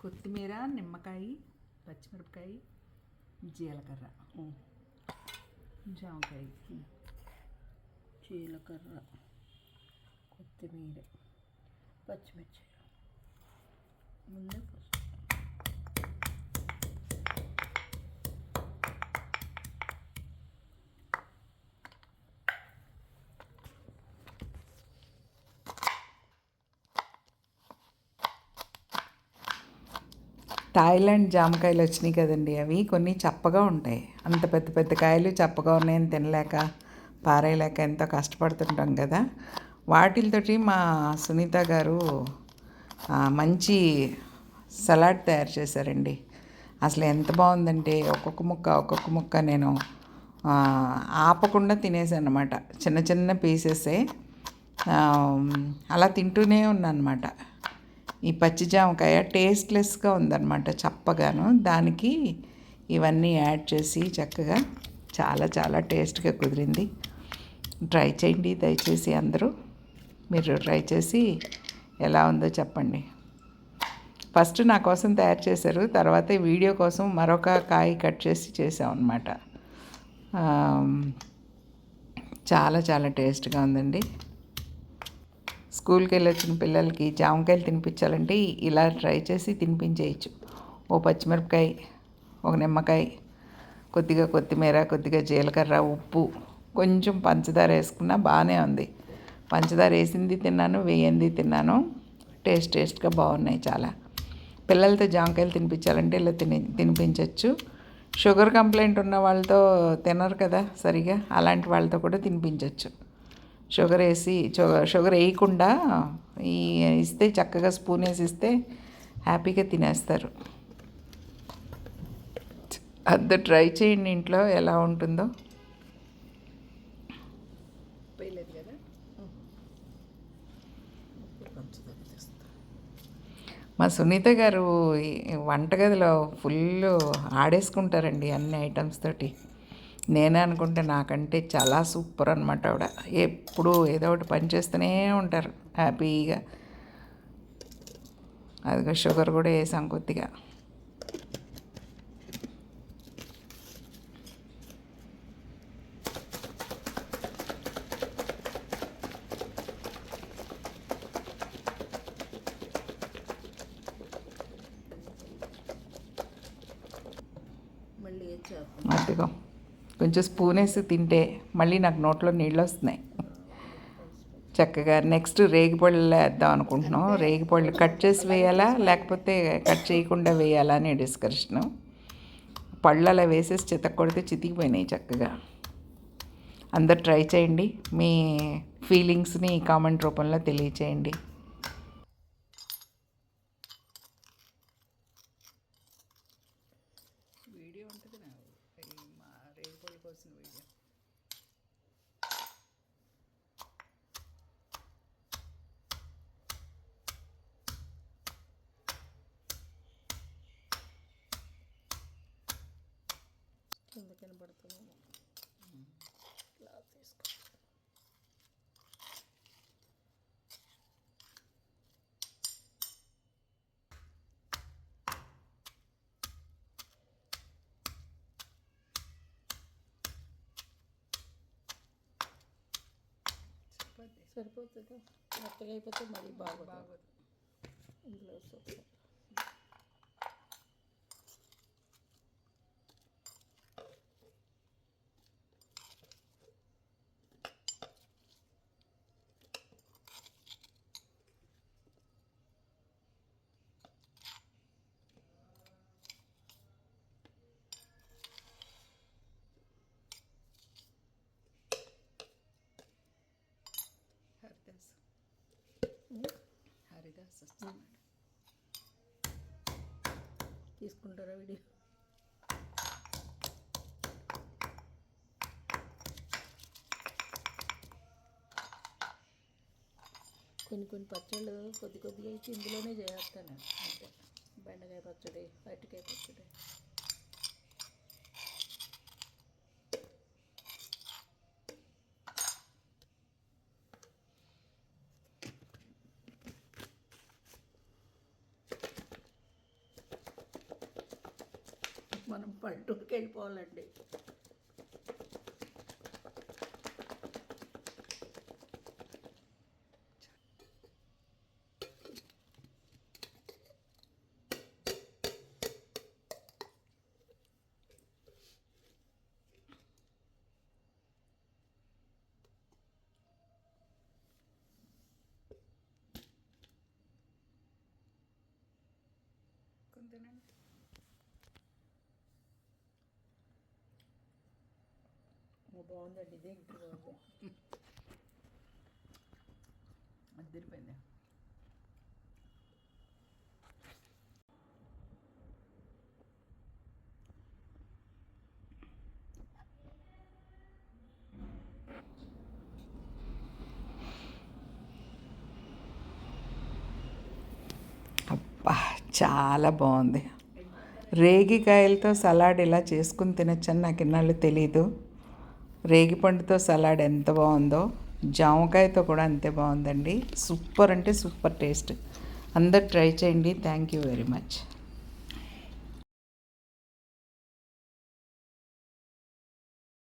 కొత్తిమీర నిమ్మకాయ పచ్చిమిరపకాయ జీలకర్ర. జామకాయ. జీలకర్ర కొత్తిమీర పచ్చిమిర్చి. ముందే థాయిలాండ్ జామకాయలు వచ్చినాయి కదండి అవి. కొన్ని చప్పగా ఉంటాయి. అంత పెద్ద పెద్ద కాయలు చప్పగా ఉన్నాయని తినలేక పారేయలేక ఎంతో కష్టపడుతుంటాం కదా. వాటితోటి మా సునీత గారు మంచి సలాడ్ తయారు చేశారండి. అసలు ఎంత బాగుందంటే ఒక్కొక్క ముక్క ఒక్కొక్క ముక్క నేను ఆపకుండా తినేసాను అనమాట చిన్న చిన్న పీసెసే. అలా తింటూనే ఉన్నాను అనమాట ఈ పచ్చి జామకాయ టేస్ట్లెస్గా ఉందన్నమాట చప్పగాను. దానికి ఇవన్నీ యాడ్ చేసి చక్కగా చాలా చాలా టేస్ట్గా కుదిరింది. ట్రై చేయండి దయచేసి అందరూ. మీరు ట్రై చేసి ఎలా ఉందో చెప్పండి. ఫస్ట్ నా కోసం తయారు చేశారు తర్వాత వీడియో కోసం మరొక కాయ కట్ చేసి చేసాం అనమాట చాలా చాలా టేస్ట్గా ఉందండి. స్కూల్కి వెళ్ళి వచ్చిన పిల్లలకి జామకాయలు తినిపించాలంటే ఇలా ట్రై చేసి తినిపించేయచ్చు. ఓ పచ్చిమిరపకాయ ఒక నిమ్మకాయ కొద్దిగా కొత్తిమీర కొద్దిగా జీలకర్ర ఉప్పు కొంచెం పంచదార వేసుకున్నా బాగానే ఉంది. పంచదార వేసింది తిన్నాను వేయింది తిన్నాను. టేస్ట్ టేస్ట్గా బాగున్నాయి చాలా. పిల్లలతో జామకాయలు తినిపించాలంటే ఇలా తిని తినిపించవచ్చు షుగర్ కంప్లైంట్ ఉన్న వాళ్ళతో తినరు కదా సరిగా అలాంటి వాళ్ళతో కూడా తినిపించవచ్చు షుగర్ వేసి షుగర్ షుగర్ వేయకుండా ఈ ఇస్తే చక్కగా స్పూన్ వేసి ఇస్తే హ్యాపీగా తినేస్తారు. అద్ద ట్రై చేయండి ఇంట్లో ఎలా ఉంటుందో. మా సునీత గారు వంటగదిలో ఫుల్ ఆడేసుకుంటారండి అన్ని ఐటమ్స్ తోటి. నేనే అనుకుంటే నాకంటే చాలా సూపర్ అనమాట ఆవిడ. ఎప్పుడు ఏదో ఒకటి పని చేస్తూనే ఉంటారు హ్యాపీగా. అదిగో షుగర్ కూడా వేసాం కొద్దిగా. అదిగో. కొంచెం స్పూన్ వేసి తింటే మళ్ళీ నాకు నోట్లో నీళ్ళు వస్తున్నాయి. చక్కగా నెక్స్ట్ రేగిపళ్ళు వేద్దాం అనుకుంటున్నాం. రేగిపళ్ళు కట్ చేసి వేయాలా? లేకపోతే కట్ చేయకుండా వేయాలా అనే డిస్కషన్. పళ్ళు అలా వేసేసి చితక్ కొడితే చితికిపోయినాయి చక్కగా. అందరు ట్రై చేయండి. మీ ఫీలింగ్స్ని కామెంట్ రూపంలో తెలియచేయండి వీడియో ఉంటుంది నా మా రేగిపళ్ళు కోసం వీడియో. కింద కనబడుతున్నాము క్లాత్ తీసుకో. సరిపోతుందా? మెత్తగా అయిపోతే మళ్ళీ బాగోదు. ఇందులో సూపర్ హరిదాస్ వస్తున్నాడు తీసుకుంటారా వీడియో? కొన్ని కొన్ని పచ్చళ్ళు కొద్ది కొద్దిగా ఇచ్చి ఇందులోనే చేస్తాను. అంతే. బెండకాయ పచ్చడి అరటికాయ పచ్చడి. మనం పల్లెటూరుకి వెళ్ళిపోవాలండి బాగుందండి ఇదే ఇంకా బాగుంది అద్దరిపోయింది చాలా బాగుంది. రేగికాయలతో సలాడ్ ఇలా చేసుకుని తినొచ్చని నాకు ఇన్నాళ్ళు తెలీదు. రేగిపండుతో సలాడ్ ఎంత బాగుందో జామకాయతో కూడా అంతే బాగుందండి. సూపర్ అంటే సూపర్ టేస్ట్. అందరు ట్రై చేయండి. Thank you very much.